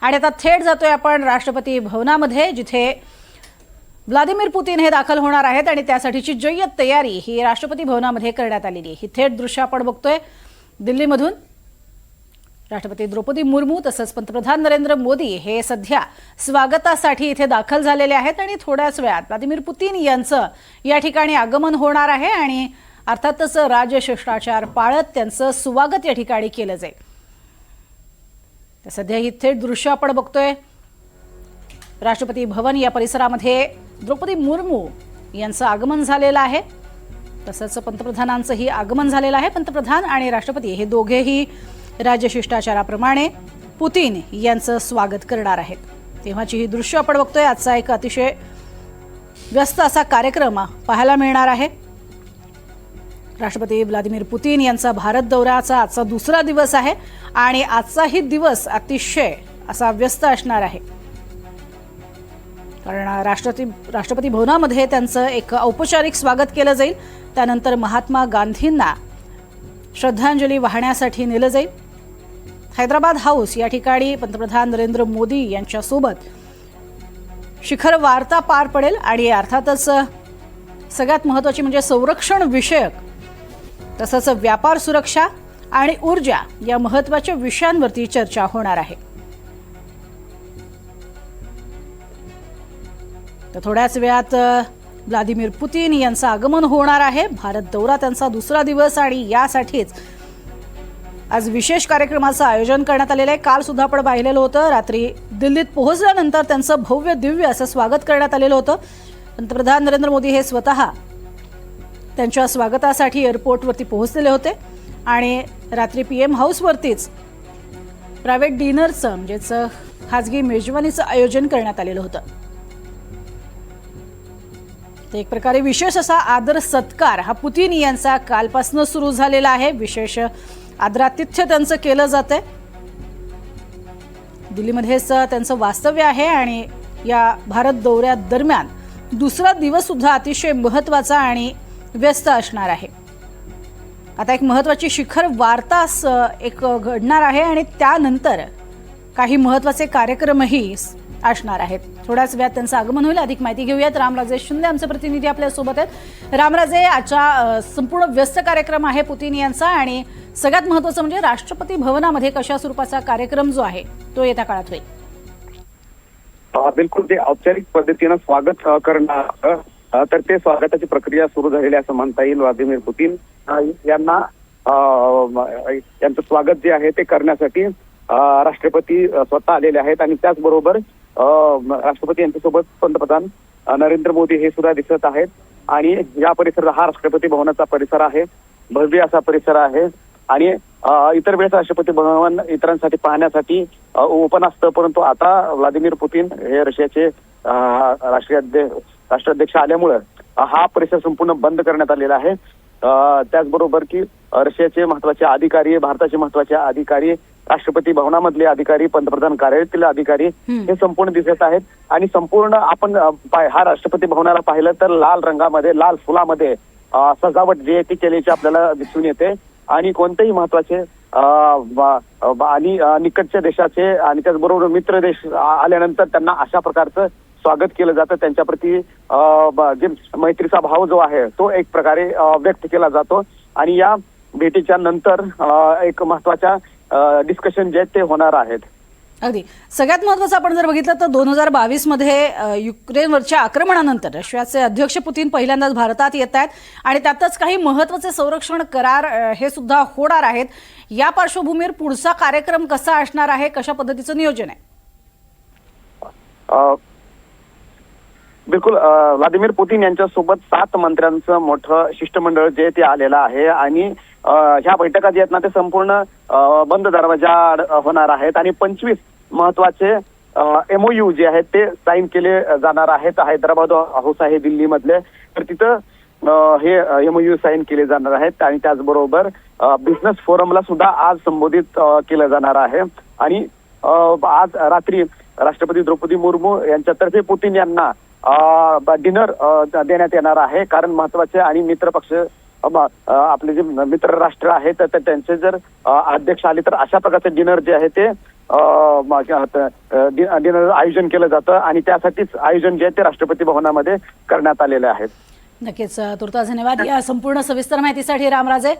आणि आता थेट जातोय आपण राष्ट्रपती भवनामध्ये जिथे व्लादिमीर पुतीन हे दाखल होणार आहेत आणि त्यासाठीची जय्यत तयारी ही राष्ट्रपती भवनामध्ये करण्यात आलेली आहे. ही थेट दृश्य आपण बघतोय. दिल्लीमधून राष्ट्रपती द्रौपदी मुर्मू तसंच पंतप्रधान नरेंद्र मोदी हे सध्या स्वागतासाठी इथे दाखल झालेले आहेत आणि थोड्याच वेळात व्लादिमीर पुतीन यांचं या ठिकाणी आगमन होणार आहे आणि अर्थातच राजशिष्टाचार पाळत त्यांचं स्वागत या ठिकाणी केलं जाईल. तर सध्या ही थेट दृश्य आपण बघतोय. राष्ट्रपती भवन या परिसरामध्ये द्रौपदी मुर्मू यांचं आगमन झालेलं आहे. तसंच पंतप्रधानांचंही आगमन झालेलं आहे. पंतप्रधान आणि राष्ट्रपती हे दोघेही राजशिष्टाचाराप्रमाणे पुतीन यांचं स्वागत करणार आहेत. तेव्हाची ही दृश्य आपण बघतोय. आजचा एक अतिशय व्यस्त असा कार्यक्रम पाहायला मिळणार आहे. राष्ट्रपती व्लादिमीर पुतीन यांचा भारत दौऱ्याचा आजचा दुसरा दिवस आहे आणि आजचाही दिवस अतिशय असा व्यस्त असणार आहे. कारण राष्ट्रपती राष्ट्रपती भवनामध्ये त्यांचं एक औपचारिक स्वागत केलं जाईल. त्यानंतर महात्मा गांधींना श्रद्धांजली वाहण्यासाठी नेलं जाईल. हैदराबाद हाऊस या ठिकाणी पंतप्रधान नरेंद्र मोदी यांच्यासोबत शिखर वार्ता पार पडेल आणि अर्थातच सगळ्यात महत्त्वाची म्हणजे संरक्षण विषयक तसंच व्यापार सुरक्षा आणि ऊर्जा या महत्त्वाच्या विषयांवरती चर्चा होणार आहे. तर थोड्याच वेळात व्लादिमीर पुतीन यांचं आगमन होणार आहे. भारत दौरा त्यांचा दुसरा दिवस आणि यासाठीच आज विशेष कार्यक्रमाचं आयोजन करण्यात आलेलं आहे. काल सुद्धा आपण पाहिलेलं होतं रात्री दिल्लीत पोहोचल्यानंतर त्यांचं भव्य दिव्य असं स्वागत करण्यात आलेलं होतं. पंतप्रधान नरेंद्र मोदी हे स्वतः त्यांच्या स्वागतासाठी एअरपोर्टवरती पोहोचलेले होते. आणि रात्री पी एम हाऊसवरतीच प्रायव्हेट डिनरचं म्हणजेच खाजगी मेजवानीचं आयोजन करण्यात आलेलं होतं. तर एक प्रकारे विशेष असा आदर सत्कार हा पुतीन यांचा कालपासून सुरू झालेला आहे. विशेष आदरातिथ्य त्यांचं केलं जात आहे दिल्लीमध्येच त्यांचं वास्तव्य आहे आणि या भारत दौऱ्या दरम्यान दुसरा दिवस सुद्धा अतिशय महत्त्वाचा आणि व्यस्त असणार आहे. आता एक महत्वाची शिखर वार्तास एक घडणार आहे आणि त्यानंतर काही महत्त्वाचे कार्यक्रमही असणार आहेत. थोड्याच वेळात त्यांचं आगमन होईल. अधिक माहिती घेऊयात. रामराजे शिंदे आमचे प्रतिनिधी आपल्यासोबत आहेत. रामराजे आजच्या संपूर्ण व्यस्त कार्यक्रम आहे पुतीन यांचा आणि सगळ्यात महत्वाचं म्हणजे राष्ट्रपती भवनामध्ये कशा स्वरूपाचा कार्यक्रम जो आहे तो येत्या काळात होईल. बिलकुल. ते औपचारिक पद्धतीनं स्वागत करणार तर ते स्वागताची प्रक्रिया सुरू झालेली असं म्हणता येईल व्लादिमीर पुतीन. यांना यांचं स्वागत जे आहे ते करण्यासाठी राष्ट्रपती स्वतः आलेले आहेत आणि त्याचबरोबर राष्ट्रपती यांच्यासोबत पंतप्रधान नरेंद्र मोदी हे सुद्धा दिसत आहेत. आणि या परिसर हा राष्ट्रपती भवनाचा परिसर आहे भव्य असा परिसर आहे. आणि इतर वेळेस राष्ट्रपती भवन इतरांसाठी पाहण्यासाठी ओपन असतं. परंतु आता व्लादिमीर पुतीन हे रशियाचे राष्ट्रीय अध्यक्ष राष्ट्राध्यक्ष आल्यामुळं हा परिसर संपूर्ण बंद करण्यात आलेला आहे. त्याचबरोबर की रशियाचे महत्त्वाचे अधिकारी भारताचे महत्त्वाचे अधिकारी राष्ट्रपती भवनामधले अधिकारी पंतप्रधान कार्यालयातील अधिकारी. हे संपूर्ण दिसत आहेत. आणि संपूर्ण आपण हा राष्ट्रपती भवनाला पाहिलं तर लाल रंगामध्ये लाल फुलामध्ये सजावट जी आहे ती केल्याची आपल्याला दिसून येते. आणि कोणतेही महत्त्वाचे आणि निकटच्या देशाचे आणि त्याचबरोबर मित्र देश आल्यानंतर त्यांना अशा प्रकारचं स्वागत केलं जातं. त्यांच्याप्रती जे मैत्रीचा भाव जो आहे तो एक प्रकारे व्यक्त केला जातो. आणि या भेटीच्या नंतर एक महत्त्वाच्या डिस्कशन जे ते होणार आहेत. अगदी. सगळ्यात महत्वाचं आपण जर बघितलं तर दोन हजार बावीसमध्ये युक्रेनवरच्या आक्रमणानंतर रशियाचे अध्यक्ष पुतीन पहिल्यांदाच भारतात येत आहेत. आणि त्यातच काही महत्त्वाचे संरक्षण करार हे सुद्धा होणार आहेत. या पार्श्वभूमीवर पुढचा कार्यक्रम कसा असणार आहे? कशा पद्धतीचं नियोजन आहे? बिलकुल व्लादिमीर पुतीन यांच्यासोबत सात मंत्र्यांचं मोठं शिष्टमंडळ जे ते आलेलं आहे आणि ह्या बैठका जे आहेत ना ते संपूर्ण बंद दरवाजा होणार आहेत आणि पंचवीस महत्त्वाचे एमओयू जे आहेत ते साईन केले जाणार आहेत. हैदराबाद हाऊस आहे दिल्लीमधले. तर तिथं हे एमओयू साईन केले जाणार आहेत आणि त्याचबरोबर बिझनेस फोरमला सुद्धा आज संबोधित केलं जाणार आहे. आणि आज रात्री राष्ट्रपती द्रौपदी मुर्मू यांच्यातर्फे पुतीन यांना डिनर देण्यात येणार आहे. कारण महत्त्वाचे आणि मित्र पक्ष आपले जे मित्र राष्ट्र आहेत तर त्यांचे जर अध्यक्ष आले तर अशा प्रकारचे डिनर जे आहे ते अं, आयोजन केलं जातं आणि त्यासाठीच आयोजन जे आहे ते राष्ट्रपती भवनामध्ये करण्यात आलेले आहेत. नक्कीच तुर्ता धन्यवाद. या संपूर्ण सविस्तर माहितीसाठी रामराजे.